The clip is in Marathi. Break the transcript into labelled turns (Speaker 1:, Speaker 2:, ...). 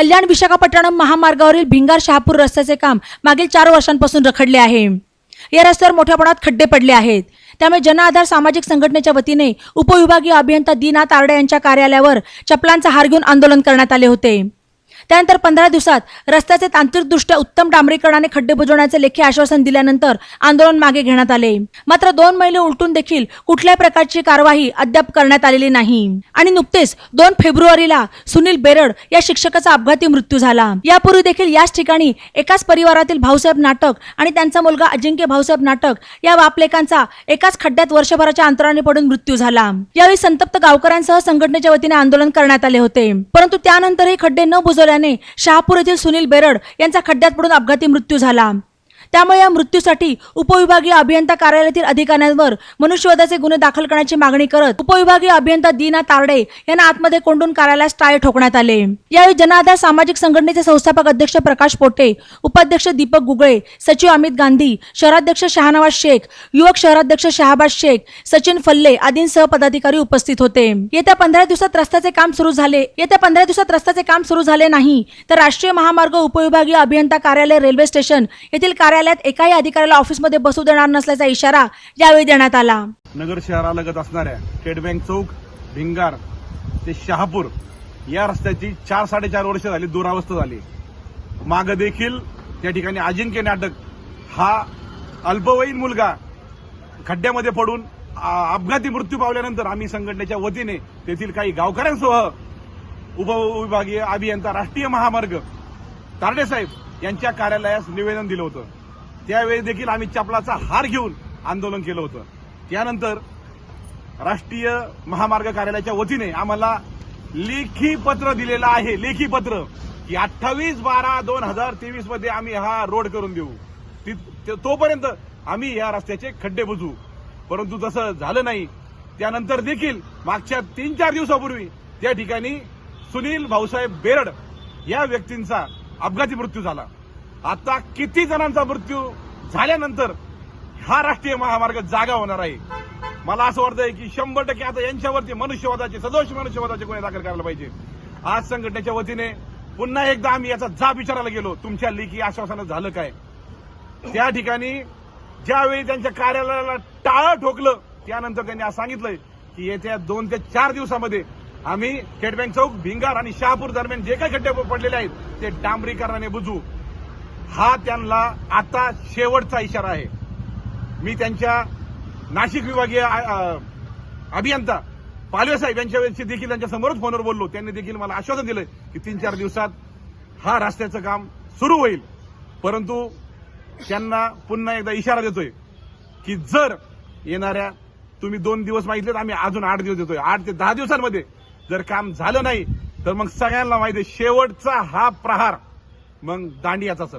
Speaker 1: कल्याण विशाखापट्टणम महामार्गावरील भिंगार शहापूर रस्त्याचे काम मागील चार वर्षांपासून रखडले आहे. या रस्त्यावर मोठ्या प्रमाणात खड्डे पडले आहेत. त्यामुळे जनआधार सामाजिक संघटनेच्या वतीने उपविभागीय अभियंता दीना तारडे यांच्या कार्यालयावर चपलांचा हार घेऊन आंदोलन करण्यात आले होते. त्यानंतर पंधरा दिवसात रस्त्याचे तांत्रिकदृष्ट्या उत्तम डांबरीकरणाने खड्डे बुजवण्याचे लेखी आश्वासन दिल्यानंतर आंदोलन मागे घेण्यात आले. मात्र दोन महिने उलटून देखील कुठल्याही प्रकारची कारवाई अद्याप करण्यात आलेली नाही. आणि नुकतेच दोन फेब्रुवारीला सुनील बेरड या शिक्षकाचा अपघाती मृत्यू झाला. यापूर्वी देखील याच ठिकाणी एकाच परिवारातील भाऊसाहेब नाटक आणि त्यांचा मुलगा अजिंक्य भाऊसाहेब नाटक या बापलेकांचा एकाच खड्ड्यात वर्षभराच्या अंतराने पडून मृत्यू झाला. यावेळी संतप्त गावकऱ्यांसह संघटनेच्या वतीने आंदोलन करण्यात आले होते. परंतु त्यानंतरही खड्डे न बुजवल्याने शहापूर येथील सुनील बेरड यांचा खड्ड्यात पडून अपघाती मृत्यू झाला. त्यामुळे या मृत्यूसाठी उपविभागीय अभियंता कार्यालयातील अधिकाऱ्यांवर मनुष्यवधाचे गुन्हे दाखल करण्याची मागणी करत उपविभागीय अभियंता दीना तारडे यांना आतमध्ये कोंडून कार्यालयास टाळे ठोकण्यात आले. यावेळी जनाधार सामाजिक संघटनेचे संस्थापक अध्यक्ष प्रकाश पोटे उपाध्यक्ष दीपक गुगळे सचिव अमित गांधी शहराध्यक्ष शहानवाज शेख युवक शहराध्यक्ष शहाबाज शेख सचिन फल्ले आदींसह पदाधिकारी उपस्थित होते. येत्या पंधरा दिवसात रस्त्याचे काम सुरू झाले. येत्या पंधरा दिवसात रस्त्याचे काम सुरू झाले नाही तर राष्ट्रीय महामार्ग उपविभागीय अभियंता कार्यालय रेल्वे स्टेशन येथील कार्यालय कार्यालयात एकाही अधिकाऱ्याला ऑफिसमध्ये बसू देणार नसल्याचा इशारा यावेळी देण्यात आला.
Speaker 2: नगर शहरालगत असणाऱ्या स्टेट बँक चौक भिंगार ते शहापूर या रस्त्याची चार साडेचार वर्ष झाली दुरावस्था झाली. माग देखील त्या ठिकाणी अजिंक्य नाटक हा अल्पवयीन मुलगा खड्ड्यामध्ये पडून अपघाती मृत्यू पावल्यानंतर आम्ही संघटनेच्या वतीने तेथील काही गावकऱ्यांसह उपविभागीय अभियंता राष्ट्रीय महामार्ग तारडे साहेब यांच्या कार्यालयास निवेदन दिलं होतं. त्यावेळी देखील आम्ही चपलाचा हार घेऊन आंदोलन केलं होतं. त्यानंतर राष्ट्रीय महामार्ग कार्यालयाच्या वतीने आम्हाला लेखी पत्र दिलेलं आहे लेखी पत्र की अठ्ठावीस बारा दोन हजार तेवीसमध्ये आम्ही हा रोड करून देऊ. ती- तोपर्यंत आम्ही या रस्त्याचे खड्डे बुजू परंतु तसं झालं नाही त्यानंतर देखील मागच्या तीन चार दिवसापूर्वी त्या ठिकाणी सुनील भाऊसाहेब बेरड या व्यक्तींचा अपघाती मृत्यू झाला. आता किती जणांचा मृत्यू झाल्यानंतर हा राष्ट्रीय महामार्ग जागा होणार आहे. मला असं वाटतंय की शंभर टक्के आता यांच्यावरती मनुष्यवादाचे सदोष मनुष्यवादाचे गुन्हे दाखल करायला पाहिजे. आज संघटनेच्या वतीने पुन्हा एकदा आम्ही याचा जाब विचारायला गेलो. तुमच्या लेखी आश्वासनं झालं काय? त्या ठिकाणी ज्यावेळी त्यांच्या कार्यालयाला टाळं ठोकलं त्यानंतर त्यांनी आज सांगितलंय की येत्या दोन ते चार दिवसामध्ये आम्ही स्टेट बँक चौक भिंगार आणि शहापूर दरम्यान जे काही खड्डे पडलेले आहेत ते डांबरीकरणाने बुजू. हा त्यांना आता शेवटचा इशारा आहे. मी त्यांच्या नाशिक विभागीय अभियंता पालवे साहेब यांच्याविषयी देखील त्यांच्या समोरच फोनवर बोललो. त्यांनी देखील मला आश्वासन दिलं की तीन चार दिवसात हा रस्त्याचं काम सुरू होईल. परंतु त्यांना पुन्हा एकदा इशारा देतोय की जर येणाऱ्या तुम्ही दोन दिवस मागितले तर आम्ही अजून आठ दिवस देतोय. आठ ते दहा दिवसांमध्ये जर काम झालं नाही तर मग सगळ्यांना माहिती आहे, शेवटचा हा प्रहार. मग दांडियाचा सर